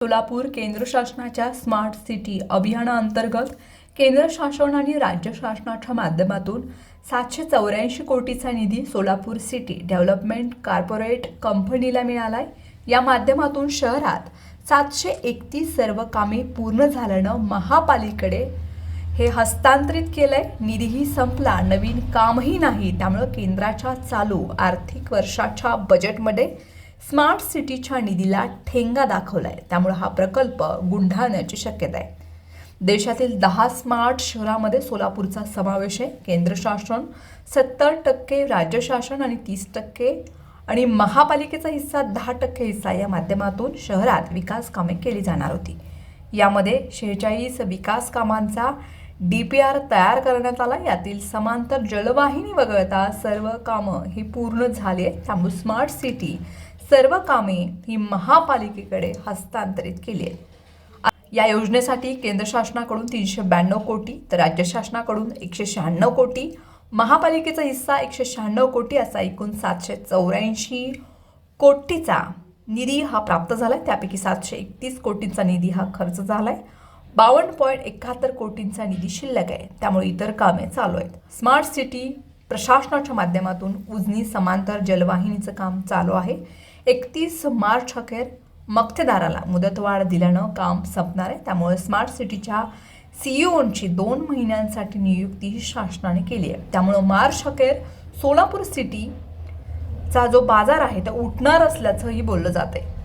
सोलापूर केंद्र शासनाच्या smart city अभियानाअंतर्गत केंद्र शासन आणि राज्य शासनाच्या माध्यमातून सातशे चौऱ्याऐंशी कोटीचा निधी सोलापूर सिटी डेव्हलपमेंट कॉर्पोरेट कंपनीला मिळालाय. या माध्यमातून शहरात सातशे एकतीस सर्व कामे पूर्ण झाल्यानं महापालिकेकडे हे हस्तांतरित केलंय. निधीही संपला नवीन कामही नाही. त्यामुळं केंद्राच्या चालू आर्थिक वर्षाच्या बजेटमध्ये स्मार्ट सिटीच्या निधीला ठेंगा दाखवलाय. त्यामुळे हा प्रकल्प गुंढाळण्याची शक्यता आहे. देशातील दहा स्मार्ट शहरामध्ये सोलापूरचा समावेश आहे. केंद्र शासन सत्तर टक्के राज्य शासन आणि तीस टक्के आणि महापालिकेचा हिस्सा दहा टक्के हिस्सा या माध्यमातून शहरात विकास कामे केली जाणार होती. यामध्ये शेहेचाळीस विकास कामांचा डी पी आर तयार करण्यात आला. यातील समांतर जलवाहिनी वगळता सर्व कामं ही पूर्ण झाली आहेत. त्यामुळे स्मार्ट सिटी सर्व कामे ही महापालिकेकडे हस्तांतरित केली आहेत. या योजनेसाठी केंद्र शासनाकडून तीनशे ब्याण्णव कोटी तर राज्य शासनाकडून एकशे शहाण्णव कोटी महापालिकेचा हिस्सा एकशे शहाण्णव कोटी असा एकूण सातशे चौऱ्याऐंशी कोटीचा निधी हा प्राप्त झाला आहे त्यापैकी सातशे एकतीस कोटींचा निधी हा खर्च झाला आहे बावन्न पॉईंट एकाहत्तर कोटींचा निधी शिल्लक आहे. त्यामुळे इतर कामे चालू आहेत. स्मार्ट सिटी प्रशासनाच्या माध्यमातून उजनी समांतर जलवाहिनीचं काम चालू आहे. एकतीस मार्च अखेर मक्तेदाराला मुदतवाढ दिल्यानं काम संपणार आहे. त्यामुळे स्मार्ट सिटीच्या सीईओंची दोन महिन्यांसाठी नियुक्ती ही शासनाने केली आहे. त्यामुळं मार्च अखेर सोलापूर सिटीचा जो बाजार आहे तो उठणार असल्याचंही बोललं जात आहे